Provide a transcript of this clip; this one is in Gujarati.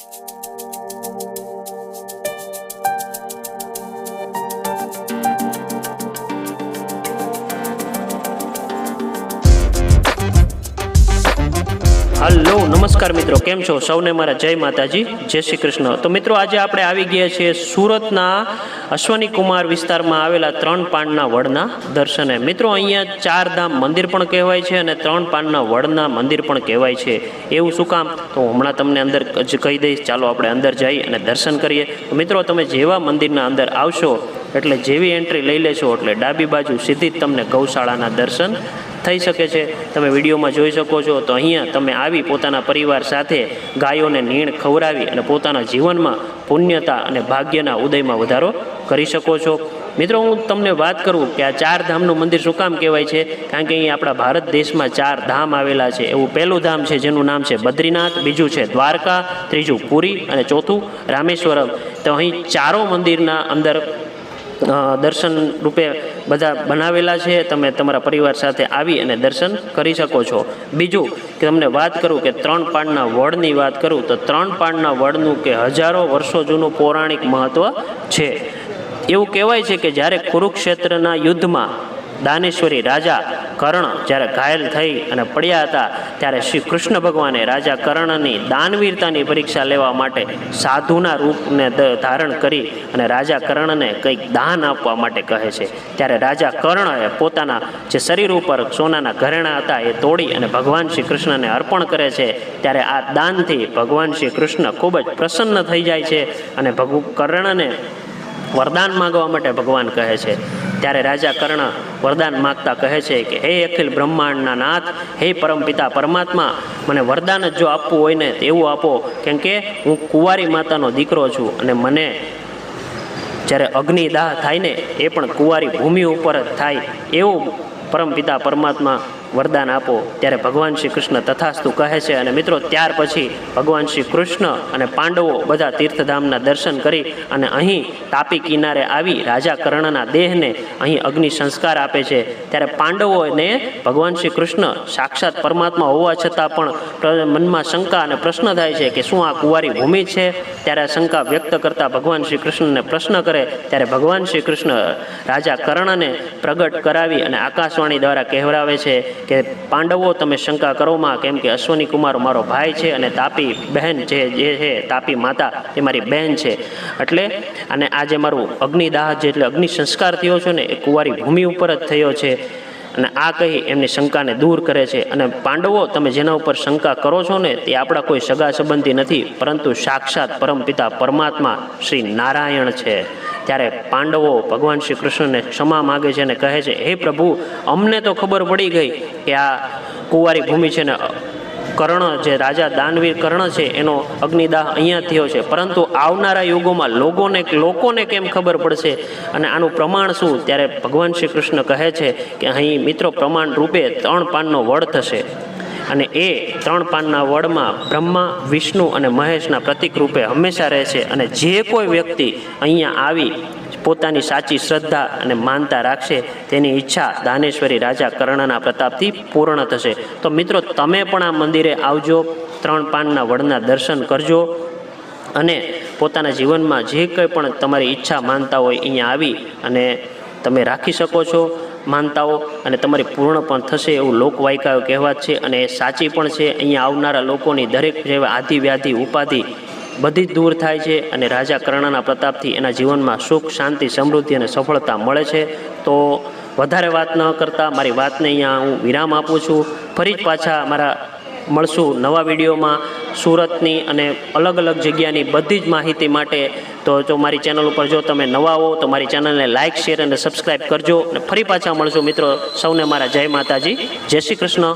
thank you હલો, નમસ્કાર મિત્રો, કેમ છો? સૌને મારા જય માતાજી, જય શ્રી કૃષ્ણ. તો મિત્રો, આજે આપણે આવી ગયા છીએ સુરતના અશ્વની કુમાર વિસ્તારમાં આવેલા ત્રણ પાનના વડના દર્શને. મિત્રો, અહીંયા ચાર ધામ મંદિર પણ કહેવાય છે અને ત્રણ પાનના વડના મંદિર પણ કહેવાય છે. એવું શું કામ? તો હમણાં તમને અંદર જ કહી દઈશ. ચાલો, આપણે અંદર જઈ અને દર્શન કરીએ. તો મિત્રો, તમે જેવા મંદિરના અંદર આવશો, એટલે જેવી એન્ટ્રી લઈ લેશો, એટલે ડાબી બાજુ સીધી જ તમને ગૌશાળાના દર્શન થઈ શકે છે. તમે વિડીયોમાં જોઈ શકો છો તો અહીંયા તમે આવી પોતાના પરિવાર સાથે ગાયોને નીણ ખવડાવી અને પોતાના જીવનમાં પુણ્યતા અને ભાગ્યના ઉદયમાં વધારો કરી શકો છો. મિત્રો, હું તમને વાત કરું કે આ ચાર ધામનું મંદિર શું કામ કહેવાય છે? કારણ કે અહીં આપણા ભારત દેશમાં ચાર ધામ આવેલા છે. એવું પહેલું ધામ છે જેનું નામ છે બદ્રીનાથ, બીજું છે દ્વારકા, ત્રીજું પુરી અને ચોથું રામેશ્વરમ. તો અહીં ચારો મંદિરના અંદર દર્શન રૂપે બધા બનાવેલા છે. તમે તમારા પરિવાર સાથે આવી અને દર્શન કરી શકો છો. બીજું કે તમને વાત કરું કે ત્રણ પાનના વડની વાત કરું, તો ત્રણ પાનના વડનું કે હજારો વર્ષો જૂનું પૌરાણિક મહત્ત્વ છે. એવું કહેવાય છે કે જ્યારે કુરુક્ષેત્રના યુદ્ધમાં દાનેશ્વરી રાજા કર્ણ જ્યારે ઘાયલ થઈ અને પડ્યા હતા, ત્યારે શ્રી કૃષ્ણ ભગવાને રાજા કર્ણની દાનવીરતાની પરીક્ષા લેવા માટે સાધુના રૂપને ધારણ કરી અને રાજા કર્ણને કંઈક દાન આપવા માટે કહે છે. ત્યારે રાજા કર્ણએ પોતાના જે શરીર ઉપર સોનાના ઘરેણા હતા એ તોડી અને ભગવાન શ્રી કૃષ્ણને અર્પણ કરે છે. ત્યારે આ દાનથી ભગવાન શ્રી કૃષ્ણ ખૂબ જ પ્રસન્ન થઈ જાય છે અને ભગુ કર્ણને વરદાન માગવા માટે ભગવાન કહે છે. ત્યારે રાજા કર્ણ વરદાન માગતા કહે છે કે, હે અખિલ બ્રહ્માંડના નાથ, હે પરમપિતા પરમાત્મા, મને વરદાન જ જો આપવું હોય ને એવું આપો, કેમ કે હું કુંવારી માતાનો દીકરો છું અને મને જ્યારે અગ્નિદાહ થાય ને, એ પણ કુંવારી ભૂમિ ઉપર થાય એવું પરમપિતા પરમાત્મા વરદાન આપો. ત્યારે ભગવાન શ્રી કૃષ્ણ તથાસ્તુ કહે છે અને મિત્રો, ત્યાર પછી ભગવાન શ્રી કૃષ્ણ અને પાંડવો બધા તીર્થધામના દર્શન કરી અને અહીં તાપી કિનારે આવી રાજા કર્ણના દેહને અહીં અગ્નિ સંસ્કાર આપે છે. ત્યારે પાંડવોને ભગવાન શ્રી કૃષ્ણ સાક્ષાત પરમાત્મા હોવા છતાં પણ મનમાં શંકા અને પ્રશ્ન થાય છે કે શું આ કુંવારી ભૂમિ છે? ત્યારે શંકા વ્યક્ત કરતા ભગવાન શ્રી કૃષ્ણને પ્રશ્ન કરે. ત્યારે ભગવાન શ્રી કૃષ્ણ રાજા કર્ણને પ્રગટ કરાવી અને આકાશવાણી દ્વારા કહેવરાવે છે કે પાંડવો તમે શંકા કરોમાં કેમ કે અશ્વની કુમાર મારો ભાઈ છે અને તાપી બહેન જે જે છે, તાપી માતા એ મારી બહેન છે. એટલે અને આજે મારું અગ્નિદાહ જે, એટલે અગ્નિ સંસ્કાર થયો છે ને, એ કુંવારી ભૂમિ ઉપર જ થયો છે. અને આ કહી એમની શંકાને દૂર કરે છે. અને પાંડવો તમે જેના ઉપર શંકા કરો છો ને, તે આપણા કોઈ સગા સંબંધી નથી, પરંતુ સાક્ષાત પરમપિતા પરમાત્મા શ્રી નારાયણ છે. ત્યારે પાંડવો ભગવાન શ્રી કૃષ્ણને ક્ષમા માગે છે અને કહે છે, હે પ્રભુ, અમને તો ખબર પડી ગઈ કે આ કુંવારી ભૂમિ છે ને કર્ણ જે રાજા દાનવીર કર્ણ છે, એનો અગ્નિદાહ અહીંયા થયો છે. પરંતુ આવનારા યુગોમાં લોકોને લોકોને કેમ ખબર પડશે? અને આનું પ્રમાણ શું? ત્યારે ભગવાન શ્રી કૃષ્ણ કહે છે કે અહીં મિત્રો પ્રમાણ રૂપે ત્રણ પાનનો વડ થશે. અને એ ત્રણ પાનના વડમાં બ્રહ્મા, વિષ્ણુ અને મહેશના પ્રતિક રૂપે હંમેશા રહે છે. અને જે કોઈ વ્યક્તિ અહીંયા આવી પોતાની સાચી શ્રદ્ધા અને માનતા રાખશે, તેની ઈચ્છા દાનેશ્વરી રાજા કર્ણના પ્રતાપથી પૂર્ણ થશે. તો મિત્રો, તમે પણ આ મંદિરે આવજો, ત્રણ પાનના વડના દર્શન કરજો અને પોતાના જીવનમાં જે કંઈ પણ તમારી ઈચ્છા, માનતા હોય, અહીંયા આવી અને તમે રાખી શકો છો માનતાઓ અને તમારી પૂર્ણ પણ થશે એવું લોકવાયકાઓ કહેવાત છે અને એ સાચી પણ છે. અહીંયા આવનારા લોકોની દરેક જેવા આધિ વ્યાધિ ઉપાધિ બધી જ દૂર થાય છે અને રાજા કર્ણના પ્રતાપથી એના જીવનમાં સુખ, શાંતિ, સમૃદ્ધિ અને સફળતા મળે છે. તો વધારે વાત ન કરતાં મારી વાતને અહીંયા હું વિરામ આપું છું. ફરી જ પાછા મારા મળશું નવા વિડીયોમાં સુરતની અને અલગ અલગ જગ્યાની બધી જ માહિતી માટે. તો જો મારી ચેનલ ઉપર જો તમે નવા હો તો મારી ચેનલને લાઇક શેર અને સબસ્ક્રાઈબ કરજો. અને ફરી પાછા મળશું મિત્રો સૌને મારા જય માતાજી. જય શ્રી કૃષ્ણ.